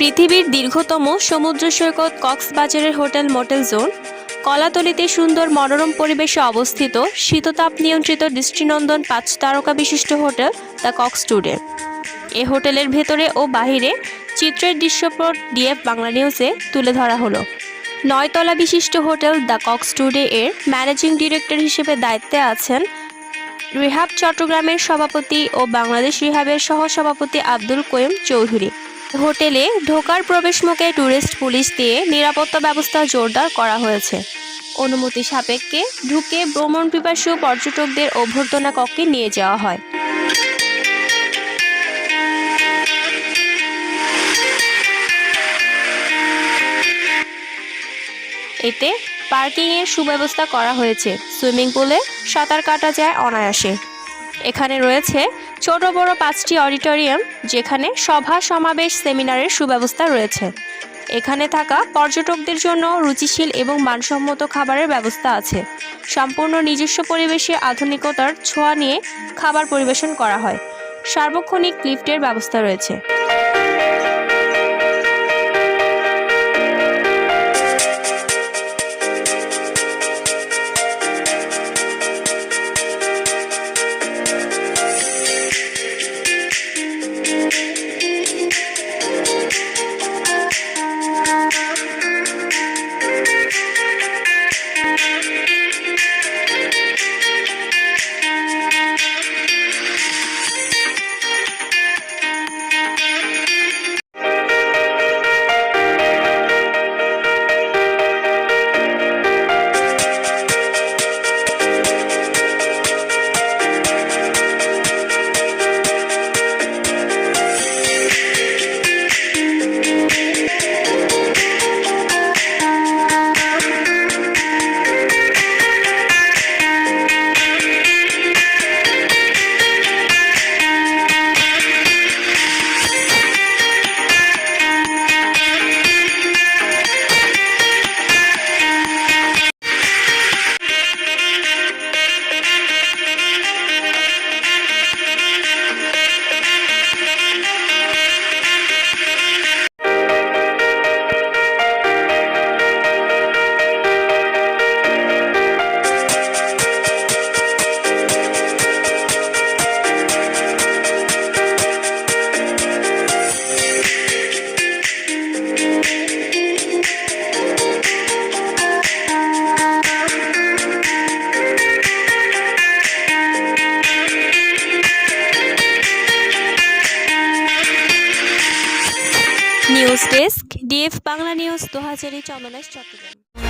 পৃথিবীর দীর্ঘতম সমুদ্র সৈকত কক্সবাজারের হোটেল মোটেল জোন, কলাতলিতে সুন্দর মনোরম পরিবেশে অবস্থিত শীততাপ নিয়ন্ত্রিত দৃষ্টিনন্দন পাঁচ তারকা বিশিষ্ট হোটেল দ্য কক্স টুডে। এ হোটেলের ভেতরে ও বাহিরে চিত্রের দৃশ্যপট দিয়ে বাংলা নিউজে তুলে ধরা হলো। নয়তলা বিশিষ্ট হোটেল দ্য কক্স টুডে এর ম্যানেজিং ডিরেক্টর হিসেবে দায়িত্বে আছেন রিহাব চট্টগ্রামের সভাপতি ও বাংলাদেশ রিহাবের সহসভাপতি আব্দুল কোয়েম চৌধুরী। হোটেলে ঢোকার প্রবেশমুখে ট্যুরিস্ট পুলিশ দিয়ে নিরাপত্তা ব্যবস্থা জোরদার করা হয়েছে। অনুমতি সাপেক্ষে ঢুকে ভ্রমণ পিপাসু পর্যটকদের অভ্যর্থনা কক্ষে নিয়ে যাওয়া হয়। এতে পার্কিংয়ের সুব্যবস্থা করা হয়েছে। সুইমিং পুলে সাঁতার কাটা যায় অনায়াসে। এখানে রয়েছে ছোট বড় পাঁচটি অডিটোরিয়াম, যেখানে সভা সমাবেশ সেমিনারের সুব্যবস্থা রয়েছে। এখানে থাকা পর্যটকদের জন্য রুচিশীল এবং মানসম্মত খাবারের ব্যবস্থা আছে। সম্পূর্ণ নিজস্ব পরিবেশে আধুনিকতার ছোঁয়া নিয়ে খাবার পরিবেশন করা হয়। সার্বক্ষণিক লিফটের ব্যবস্থা রয়েছে। News desk DF Bangla news দু হাজারই চন্দনাশ চট্টগ্রাম।